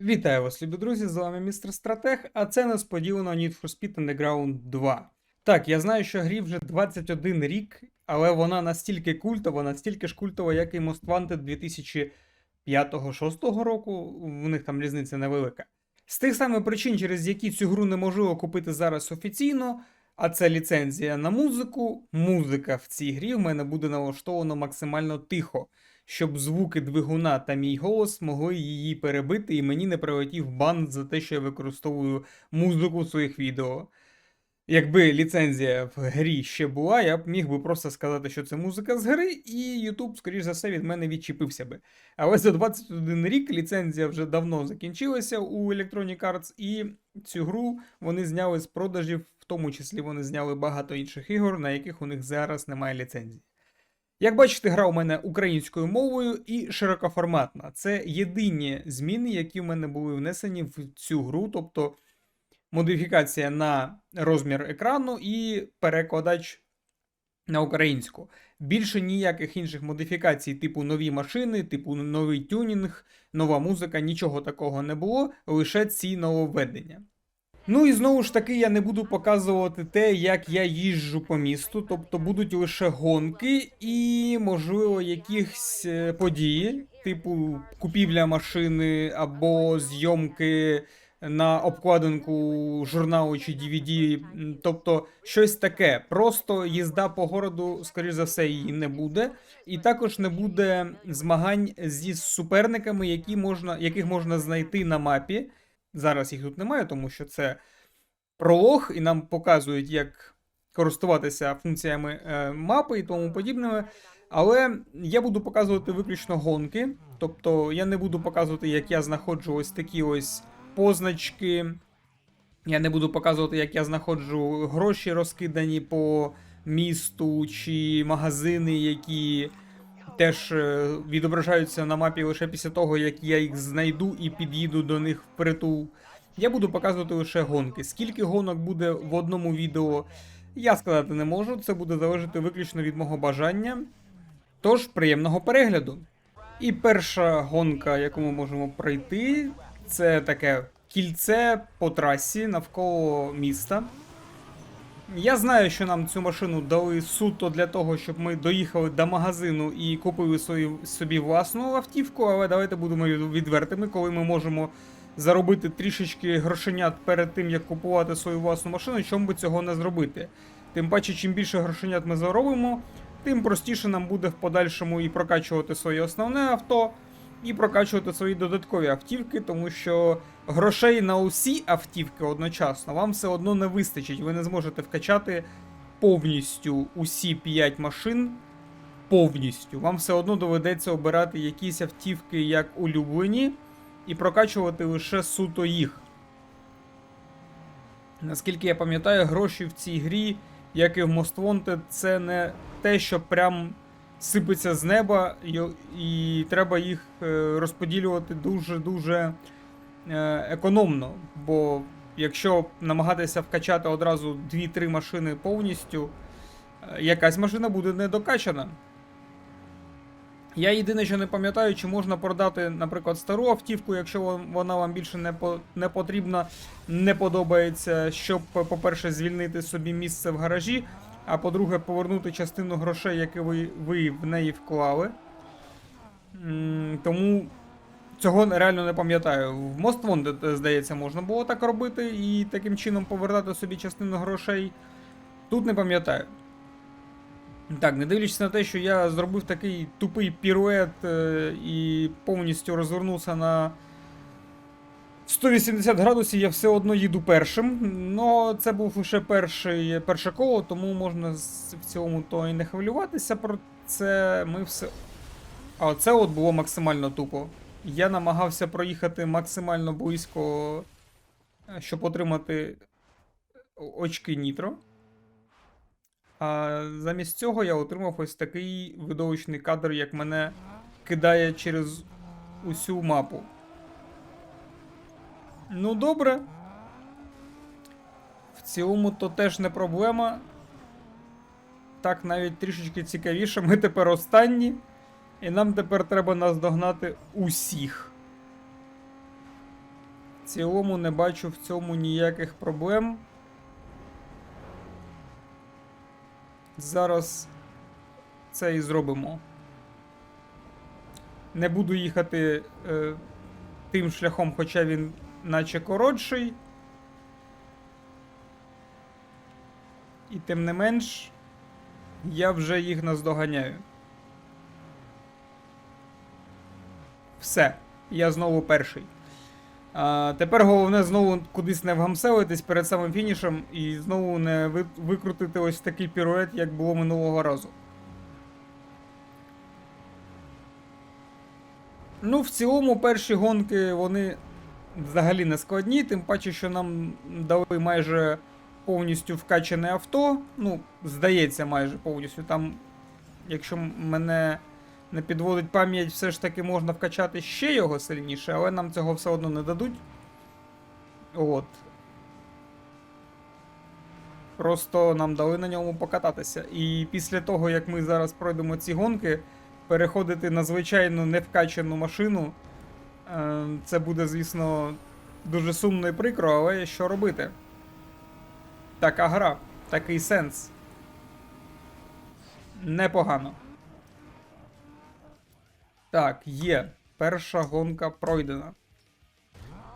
Вітаю вас, любі друзі! З вами містер Стратег, а це несподівано Need for Speed Underground 2. Так, я знаю, що грі вже 21 рік, але вона настільки культова, настільки ж культова, як і Most Wanted 2005-2006 року. В них там різниця невелика. З тих самих причин, через які цю гру неможливо купити зараз офіційно, а це ліцензія на музику. Музика в цій грі в мене буде налаштовано максимально тихо, щоб звуки двигуна та мій голос могли її перебити, і мені не прилетів бан за те, що я використовую музику в своїх відео. Якби ліцензія в грі ще була, я б міг би просто сказати, що це музика з гри, і YouTube, скоріш за все, від мене відчепився би. Але за 21 рік ліцензія вже давно закінчилася у Electronic Arts, і цю гру вони зняли з продажів, в тому числі вони зняли багато інших ігор, на яких у них зараз немає ліцензії. Як бачите, гра у мене українською мовою і широкоформатна. Це єдині зміни, які в мене були внесені в цю гру, тобто модифікація на розмір екрану і перекладач на українську. Більше ніяких інших модифікацій, типу нові машини, типу новий тюнінг, нова музика, нічого такого не було, лише ці нововведення. Ну і знову ж таки, я не буду показувати те, як я їжджу по місту, тобто будуть лише гонки і, можливо, якісь е, події, типу купівля машини або зйомки на обкладинку журналу чи DVD, тобто щось таке. Просто їзда по городу, скоріш за все, її не буде. І також не буде змагань зі суперниками, які можна, яких можна знайти на мапі. Зараз їх тут немає, тому що це пролог, і нам показують, як користуватися функціями е, мапи і тому подібними. Але я буду показувати виключно гонки. Тобто я не буду показувати, як я знаходжу ось такі ось позначки. Я не буду показувати, як я знаходжу гроші розкидані по місту, чи магазини, які теж е, відображаються на мапі лише після того, як я їх знайду і під'їду до них впритул. Я буду показувати лише гонки. Скільки гонок буде в одному відео, я сказати не можу. Це буде залежати виключно від мого бажання. Тож, приємного перегляду. І перша гонка, яку ми можемо пройти, це таке кільце по трасі навколо міста. Я знаю, що нам цю машину дали суто для того, щоб ми доїхали до магазину і купили собі власну автівку, але давайте будемо відвертими, коли ми можемо заробити трішечки грошенят перед тим, як купувати свою власну машину, чому би цього не зробити. Тим паче, чим більше грошенят ми заробимо, тим простіше нам буде в подальшому і прокачувати своє основне авто, і прокачувати свої додаткові автівки, тому що грошей на усі автівки одночасно вам все одно не вистачить. Ви не зможете вкачати повністю усі 5 машин. Повністю. Вам все одно доведеться обирати якісь автівки як улюблені і прокачувати лише суто їх. Наскільки я пам'ятаю, гроші в цій грі, як і в Most Wanted, це не те, що прям сипеться з неба, і, і треба їх е, розподілювати дуже-дуже е, економно. Бо якщо намагатися вкачати одразу 2-3 машини повністю, е, якась машина буде недокачана. Я єдине, що не пам'ятаю, чи можна продати, наприклад, стару автівку, якщо вона вам більше не, по, не потрібна, не подобається, щоб, по-перше, звільнити собі місце в гаражі, а по-друге, повернути частину грошей, які ви, ви в неї вклали. Тому цього реально не пам'ятаю. В Most Wanted, здається, можна було так робити і таким чином повертати собі частину грошей. Тут не пам'ятаю. Так, не дивлячись на те, що я зробив такий тупий пірует е, і повністю розвернувся на 180 градусів, я все одно їду першим. Ну, це був лише перший, перше коло, тому можна в цілому то і не хвилюватися про це. Ми все. А це от було максимально тупо. Я намагався проїхати максимально близько, е, щоб отримати очки Нітро. А замість цього я отримав ось такий видовищний кадр, як мене кидає через усю мапу. Ну, добре. В цілому то теж не проблема. Так навіть трішечки цікавіше. Ми тепер останні. І нам тепер треба наздогнати усіх. В цілому не бачу в цьому ніяких проблем. Зараз це і зробимо. Не буду їхати е, тим шляхом, хоча він наче коротший. І тим не менш, я вже їх наздоганяю. Все, я знову перший. А, тепер головне знову кудись не вгамселитись перед самим фінішем і знову не викрутити ось такий пірует, як було минулого разу. Ну, в цілому, перші гонки вони взагалі не складні, тим паче, що нам дали майже повністю вкачане авто. Ну, здається, майже повністю. Там, якщо мене не підводить пам'ять, все ж таки можна вкачати ще його сильніше, але нам цього все одно не дадуть. От. Просто нам дали на ньому покататися. І після того, як ми зараз пройдемо ці гонки, переходити на звичайну невкачану машину. Е, Це буде, звісно, дуже сумно і прикро, але що робити? Така гра, такий сенс. Непогано. Так, є. Перша гонка пройдена.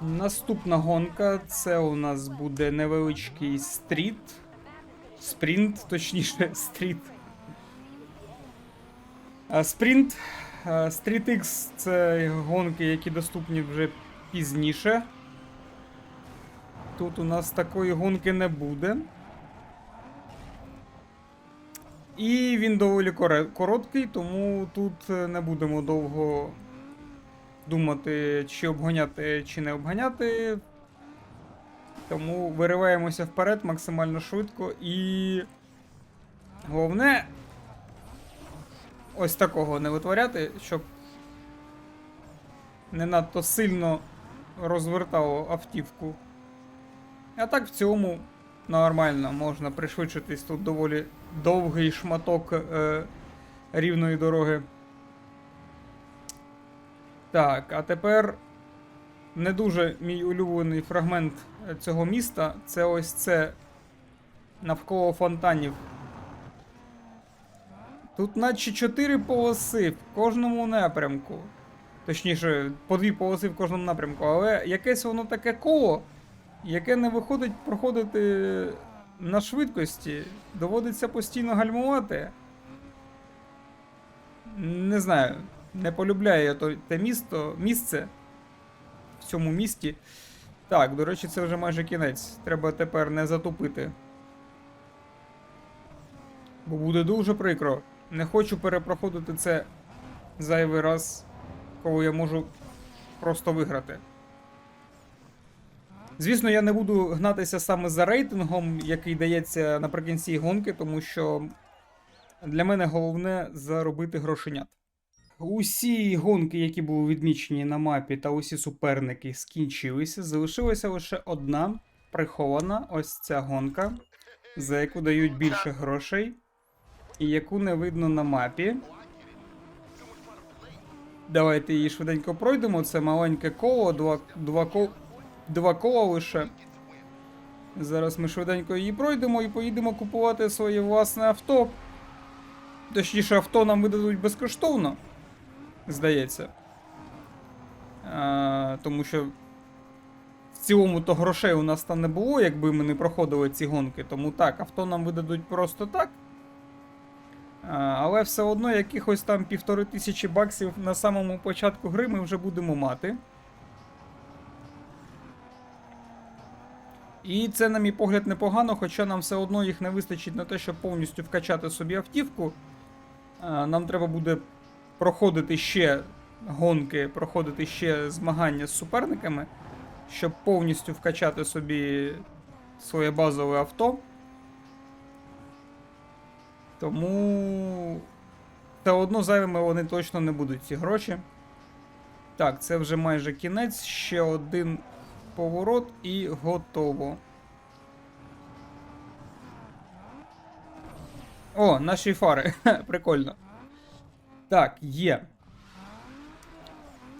Наступна гонка це у нас буде невеличкий стріт. Спринт, точніше, стріт. А, Спринт. А, Street X це гонки, які доступні вже пізніше. Тут у нас такої гонки не буде. І він доволі короткий, тому тут е, не будемо довго думати, чи обганяти, чи не обганяти. Тому вириваємося вперед максимально швидко і. Головне. Ось такого не витворяти, щоб не надто сильно розвертало автівку. А так в цілому нормально, можна пришвидшитись тут доволі довгий шматок е, рівної дороги. Так, а тепер не дуже мій улюблений фрагмент е, цього міста це ось це навколо фонтанів. Тут наче чотири полоси в кожному напрямку. Точніше, по дві полоси в кожному напрямку, але якесь воно таке коло, яке не виходить проходити на швидкості, доводиться постійно гальмувати. Не знаю, не полюбляю я то, те місто, місце в цьому місті. Так, до речі, це вже майже кінець. Треба тепер не затупити. Бо буде дуже прикро. Не хочу перепроходити це зайвий раз, коли я можу просто виграти. Звісно, я не буду гнатися саме за рейтингом, який дається наприкінці гонки, тому що для мене головне заробити грошенят. Усі гонки, які були відмічені на мапі, та усі суперники скінчилися. Залишилася лише одна прихована ось ця гонка, за яку дають більше грошей, і яку не видно на мапі. Давайте її швиденько пройдемо. Це маленьке коло, два, два, кол, два кола лише. Зараз ми швиденько її пройдемо і поїдемо купувати своє власне авто. Точніше, авто нам видадуть безкоштовно, здається. А, тому що в цілому то грошей у нас там не було, якби ми не проходили ці гонки. Тому так, авто нам видадуть просто так. Але все одно якихось там півтори тисячі баксів на самому початку гри ми вже будемо мати. І це, на мій погляд, непогано, хоча нам все одно їх не вистачить на те, щоб повністю вкачати собі автівку. Нам треба буде проходити ще гонки, проходити ще змагання з суперниками, щоб повністю вкачати собі своє базове авто. Тому все одно зайвими вони точно не будуть ці гроші. Так, це вже майже кінець. Ще один поворот і готово. О, наші фари. Прикольно. Так, є.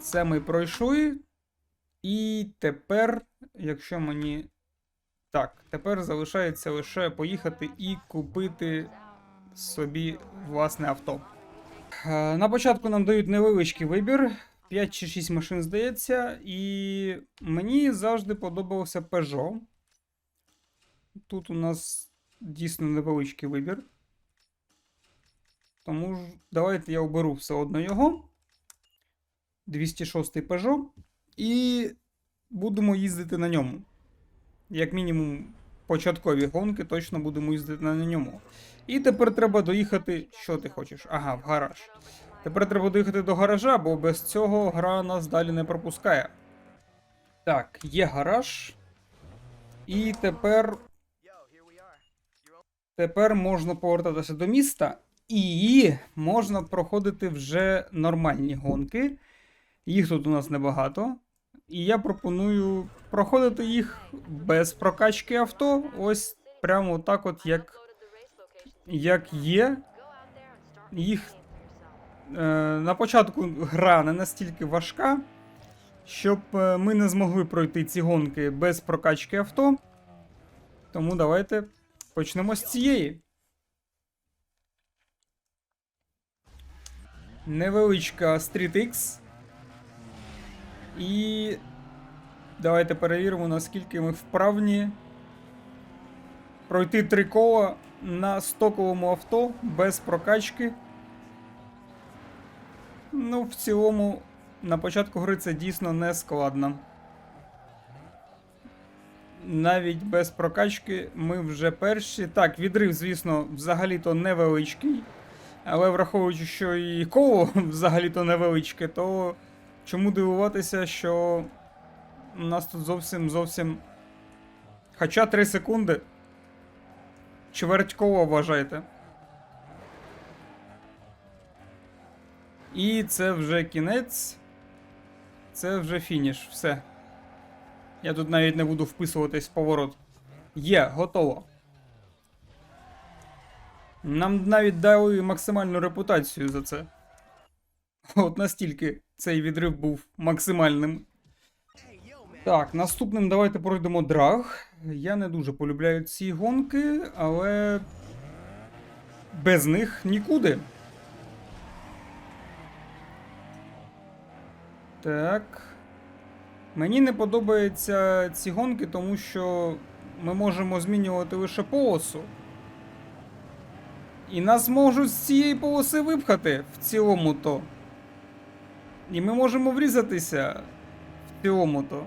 Це ми пройшли. І тепер, якщо мені. Так, тепер залишається лише поїхати і купити собі власне авто. Е, На початку нам дають невеличкий вибір. 5 чи 6 машин, здається, і мені завжди подобався Peugeot. Тут у нас дійсно невеличкий вибір. Тому ж давайте я оберу все одно його. 206 Peugeot. І будемо їздити на ньому. Як мінімум, початкові гонки точно будемо їздити на ньому. І тепер треба доїхати. Що ти хочеш? Ага, в гараж. Тепер треба доїхати до гаража, бо без цього гра нас далі не пропускає. Так, є гараж. І тепер. Тепер можна повертатися до міста. І можна проходити вже нормальні гонки. Їх тут у нас небагато. І я пропоную проходити їх без прокачки авто. Ось прямо так, от як, як є. Їх е, на початку гра не настільки важка, щоб е, ми не змогли пройти ці гонки без прокачки авто. Тому давайте почнемо з цієї. Невеличка Street X. І давайте перевіримо, наскільки ми вправні пройти три кола на стоковому авто без прокачки. Ну, в цілому, на початку гри це дійсно не складно. Навіть без прокачки ми вже перші. Так, відрив, звісно, взагалі-то невеличкий. Але враховуючи, що і коло взагалі-то невеличке, то чому дивуватися, що у нас тут зовсім зовсім. Хоча 3 секунди. Чверть кола вважайте. І це вже кінець. Це вже фініш. Все. Я тут навіть не буду вписуватись в поворот. Є, готово. Нам навіть дали максимальну репутацію за це. От настільки цей відрив був максимальним. Так, наступним давайте пройдемо драг. Я не дуже полюбляю ці гонки, але без них нікуди. Так. Мені не подобаються ці гонки, тому що ми можемо змінювати лише полосу. І нас можуть з цієї полоси випхати в цілому то. І ми можемо врізатися в цілому то.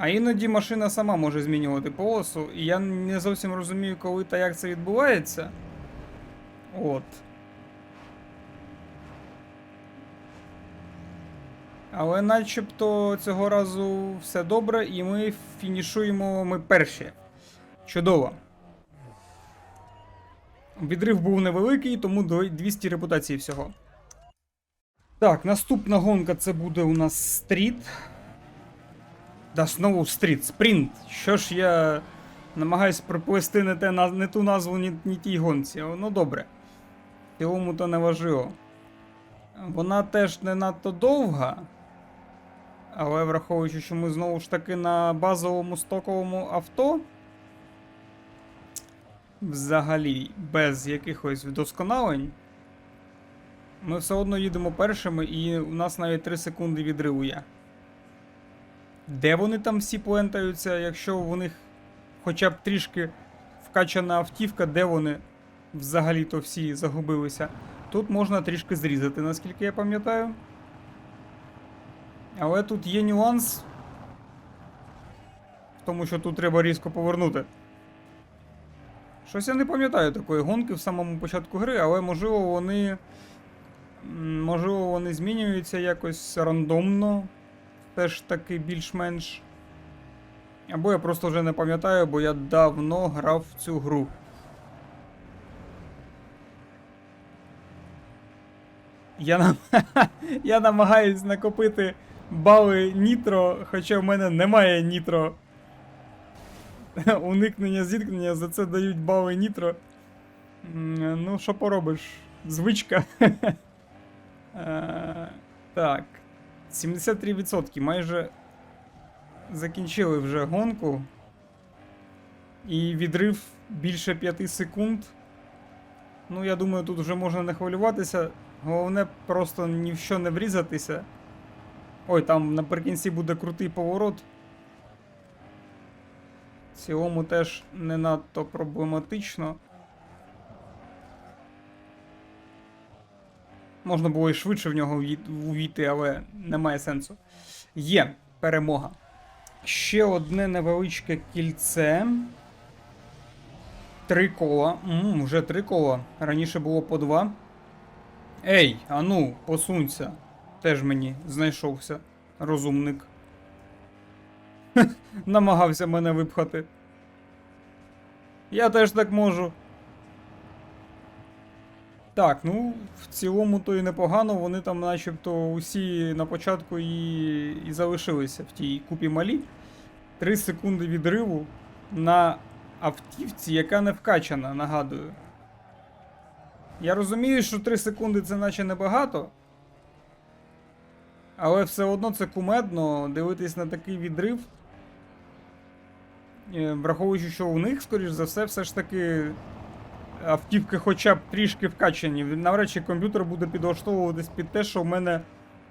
А іноді машина сама може змінювати полосу, і я не зовсім розумію, коли та як це відбувається. От. Але начебто цього разу все добре, і ми фінішуємо ми перші. Чудово. Відрив був невеликий, тому 200 репутацій всього. Так, наступна гонка це буде у нас стріт. Да, знову стріт, спринт. Що ж я намагаюсь приплести не, те, не ту назву, ні, ні тій гонці. Ну добре. Цілому то не важливо. Вона теж не надто довга. Але враховуючи, що ми знову ж таки на базовому стоковому авто. Взагалі, без якихось вдосконалень. Ми все одно їдемо першими, і у нас навіть 3 секунди відриву є. Де вони там всі плентаються, якщо у них хоча б трішки вкачана автівка, де вони взагалі-то всі загубилися. Тут можна трішки зрізати, наскільки я пам'ятаю. Але тут є нюанс. В тому, що тут треба різко повернути. Щось я не пам'ятаю такої гонки в самому початку гри, але можливо вони. Можливо, вони змінюються якось рандомно. Теж таки більш-менш. Або я просто вже не пам'ятаю, бо я давно грав в цю гру. Я, нам... я намагаюсь накопити бали нітро, хоча в мене немає нітро. Уникнення зіткнення, за це дають бали нітро. Ну, що поробиш? Звичка. Е, Так, 73% майже закінчили вже гонку. І відрив більше 5 секунд. Ну, я думаю, тут вже можна не хвилюватися. Головне просто ні в що не врізатися. Ой, там наприкінці буде крутий поворот. В цілому теж не надто проблематично. Можна було і швидше в нього увій- увійти, але немає сенсу. Є перемога. Ще одне невеличке кільце. Три кола. М, вже три кола. Раніше було по два. Ей, ану, посунься. Теж мені знайшовся розумник. Намагався мене випхати. Я теж так можу. Так, ну, в цілому то і непогано, вони там начебто усі на початку і, і залишилися в тій купі малі. 3 секунди відриву на автівці, яка не вкачана, нагадую. Я розумію, що 3 секунди це наче небагато. Але все одно це кумедно дивитись на такий відрив. Е, Враховуючи, що у них, скоріш за все, все ж таки автівки хоча б трішки вкачані. Навряд чи комп'ютер буде підлаштовуватись під те, що в мене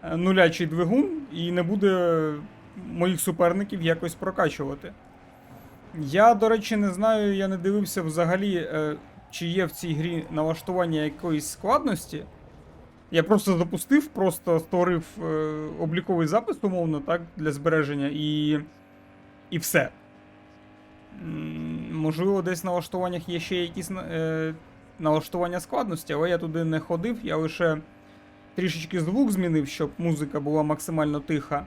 е, нулячий двигун і не буде моїх суперників якось прокачувати. Я, до речі, не знаю, я не дивився взагалі, е, чи є в цій грі налаштування якоїсь складності. Я просто запустив, просто створив е, обліковий запис, умовно, так, для збереження, і, і все. Можливо, десь в налаштуваннях є ще якісь е, налаштування складності, але я туди не ходив, я лише трішечки звук змінив, щоб музика була максимально тиха.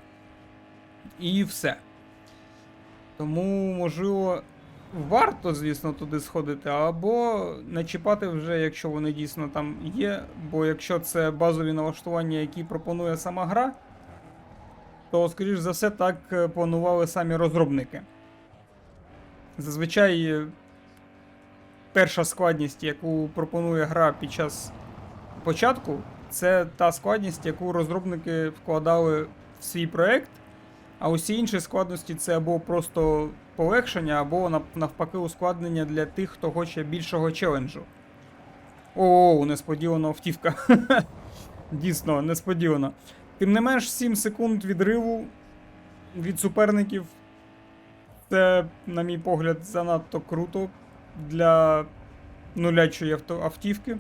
І все. Тому, можливо, варто, звісно, туди сходити, або не чіпати вже, якщо вони дійсно там є. Бо якщо це базові налаштування, які пропонує сама гра, то, скоріш за все, так е, планували самі розробники. Зазвичай е, перша складність, яку пропонує гра під час початку, це та складність, яку розробники вкладали в свій проект. А усі інші складності це або просто полегшення, або навпаки ускладнення для тих, хто хоче більшого челенджу. О, несподівано автівка. Дійсно, несподівано. Тим не менш, 7 секунд відриву від суперників. Це, на мій погляд, занадто круто для нулячої авто- автівки.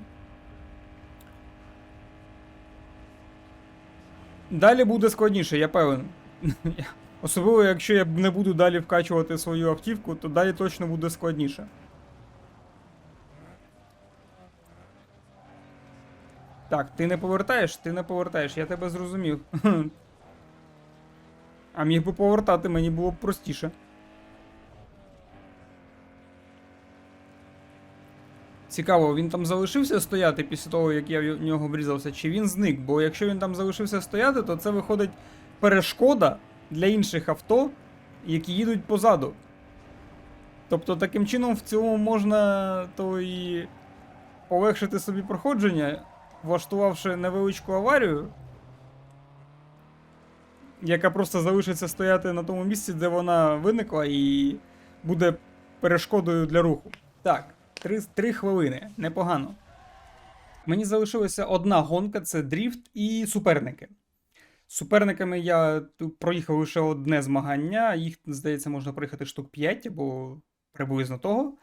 Далі буде складніше, я певен. Особливо, якщо я не буду далі вкачувати свою автівку, то далі точно буде складніше. Так, ти не повертаєш? Ти не повертаєш, я тебе зрозумів. А міг би повертати, мені було б простіше. Цікаво, він там залишився стояти після того, як я в нього врізався, чи він зник? Бо якщо він там залишився стояти, то це виходить перешкода для інших авто, які їдуть позаду. Тобто таким чином в цілому можна то і полегшити собі проходження, влаштувавши невеличку аварію, яка просто залишиться стояти на тому місці, де вона виникла, і буде перешкодою для руху. Так, три, три хвилини, непогано. Мені залишилася одна гонка це дріфт і суперники. З суперниками я проїхав лише одне змагання, їх, здається, можна проїхати штук 5 або приблизно того.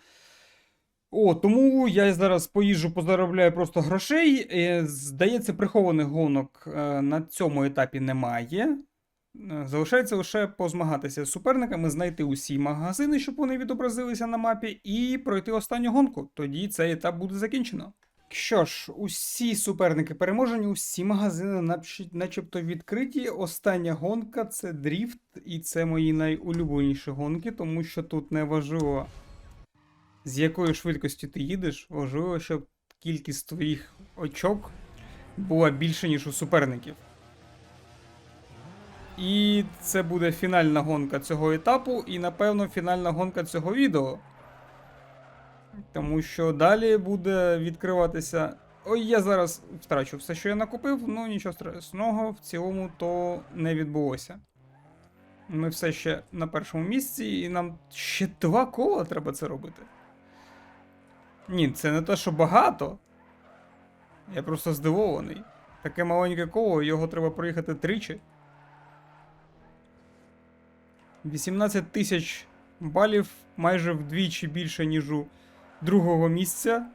О, тому я зараз поїжджу, позаробляю просто грошей. Е, Здається, прихованих гонок е, на цьому етапі немає. Е, Залишається лише позмагатися з суперниками, знайти усі магазини, щоб вони відобразилися на мапі, і пройти останню гонку. Тоді цей етап буде закінчено. Що ж, усі суперники переможені, усі магазини начебто відкриті. Остання гонка це дріфт, і це мої найулюбленіші гонки, тому що тут не важливо, з якою швидкістю ти їдеш, важливо, щоб кількість твоїх очок була більше, ніж у суперників. І це буде фінальна гонка цього етапу, і напевно фінальна гонка цього відео. Тому що далі буде відкриватися Ой, я зараз втрачу все, що я накупив, ну нічого страшного, в цілому то не відбулося. Ми все ще на першому місці, і нам ще два кола треба це робити. Ні, це не те, що багато. Я просто здивований. Таке маленьке коло, його треба проїхати тричі. 18 тисяч балів, майже вдвічі більше, ніж у другого місця.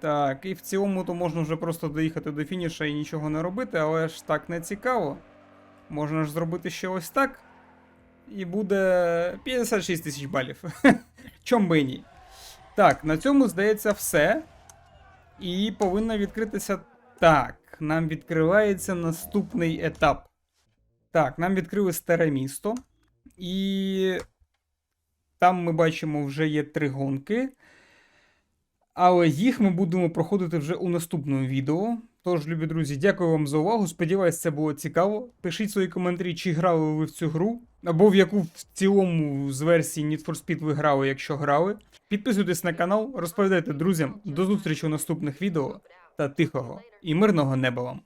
Так, і в цілому то можна вже просто доїхати до фініша і нічого не робити, але ж так не цікаво. Можна ж зробити ще ось так. І буде 56 тисяч балів. Чом би ні. Так, на цьому здається все. І повинно відкритися. Так, нам відкривається наступний етап. Так, нам відкрили старе місто. І там ми бачимо, вже є три гонки. Але їх ми будемо проходити вже у наступному відео. Тож, любі друзі, дякую вам за увагу. Сподіваюсь, це було цікаво. Пишіть свої коментарі, чи грали ви в цю гру, або в яку в цілому з версії Need for Speed ви грали, якщо грали. Підписуйтесь на канал, розповідайте друзям. До зустрічі у наступних відео та тихого і мирного неба вам.